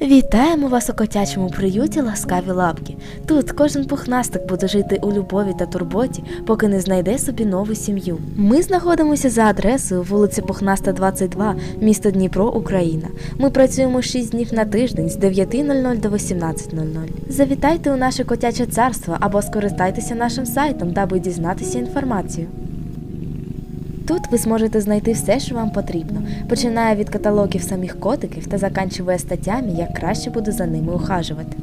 Вітаємо вас у котячому приюті ласкаві лапки. Тут кожен пухнастик буде жити у любові та турботі, поки не знайде собі нову сім'ю. Ми знаходимося за адресою вулиця Пухнаста, 22, місто Дніпро, Україна. Ми працюємо 6 днів на тиждень з 9.00 до 18.00. Завітайте у наше котяче царство або скористайтеся нашим сайтом, даби дізнатися інформацію. Тут ви зможете знайти все, що вам потрібно, починає від каталогів самих котиків та заканчує статтями, як краще буде за ними ухажувати.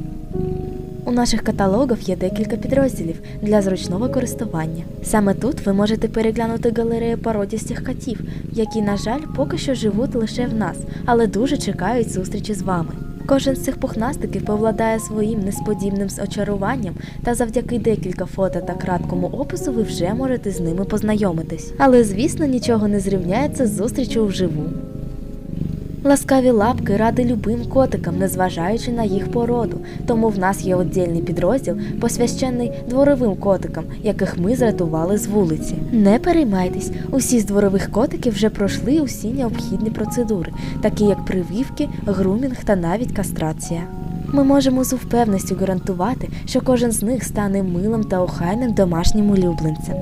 У наших каталогах є декілька підрозділів для зручного користування. Саме тут ви можете переглянути галерею породістих котів, які, на жаль, поки що живуть лише в нас, але дуже чекають зустрічі з вами. Кожен з цих пухнастиків повладає своїм несподібним очаруванням, та завдяки декілька фото та краткому опису ви вже можете з ними познайомитись. Але, звісно, нічого не зрівняється з зустрічю вживу. Ласкаві лапки ради любим котикам, незважаючи на їх породу. Тому в нас є віддільний підрозділ, посвящений дворовим котикам, яких ми зрятували з вулиці. Не переймайтесь, усі з дворових котиків вже пройшли усі необхідні процедури, такі як прививки, грумінг та навіть кастрація. Ми можемо з впевненістю гарантувати, що кожен з них стане милим та охайним домашнім улюбленцем.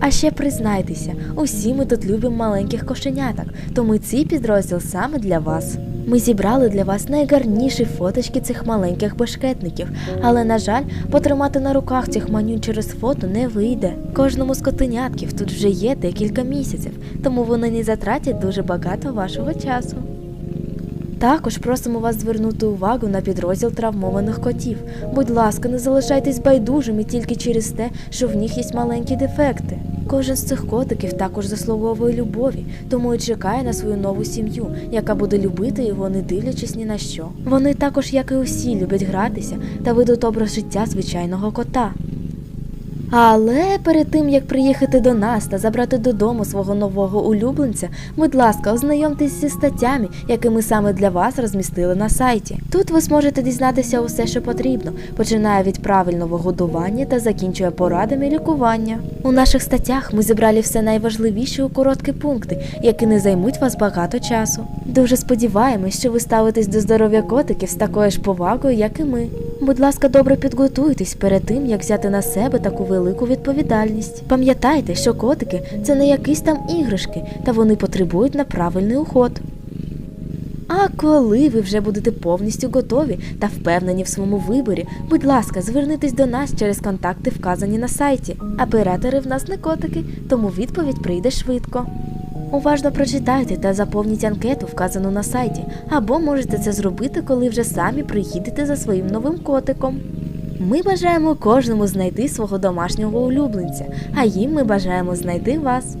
А ще признайтеся, усі ми тут любимо маленьких кошеняток, тому цей підрозділ саме для вас. Ми зібрали для вас найгарніші фоточки цих маленьких бешкетників, але, на жаль, потримати на руках цих манюнь через фото не вийде. Кожному з котенятків тут вже є декілька місяців, тому вони не затратять дуже багато вашого часу. Також просимо вас звернути увагу на підрозділ травмованих котів. Будь ласка, не залишайтесь байдужими тільки через те, що в них є маленькі дефекти. Кожен з цих котиків також заслуговує любові, тому і чекає на свою нову сім'ю, яка буде любити його, не дивлячись ні на що. Вони також, як і усі, люблять гратися та ведуть образ життя звичайного кота. Але перед тим як приїхати до нас та забрати додому свого нового улюбленця, будь ласка, ознайомтесь зі статтями, які ми саме для вас розмістили на сайті. Тут ви зможете дізнатися усе, що потрібно, починає від правильного годування та закінчує порадами лікування. У наших статтях ми зібрали все найважливіше у короткі пункти, які не займуть вас багато часу. Дуже сподіваємось, що ви ставитесь до здоров'я котиків з такою ж повагою, як і ми. Будь ласка, добре підготуйтесь перед тим, як взяти на себе таку велику відповідальність. Пам'ятайте, що котики це не якісь там іграшки, та вони потребують на правильний уход. А коли ви вже будете повністю готові та впевнені в своєму виборі, будь ласка, звернітесь до нас через контакти, вказані на сайті. Оператори в нас не котики, тому відповідь прийде швидко. Уважно прочитайте та заповніть анкету, вказану на сайті, або можете це зробити, коли вже самі приїдете за своїм новим котиком. Ми бажаємо кожному знайти свого домашнього улюбленця, а їм ми бажаємо знайти вас.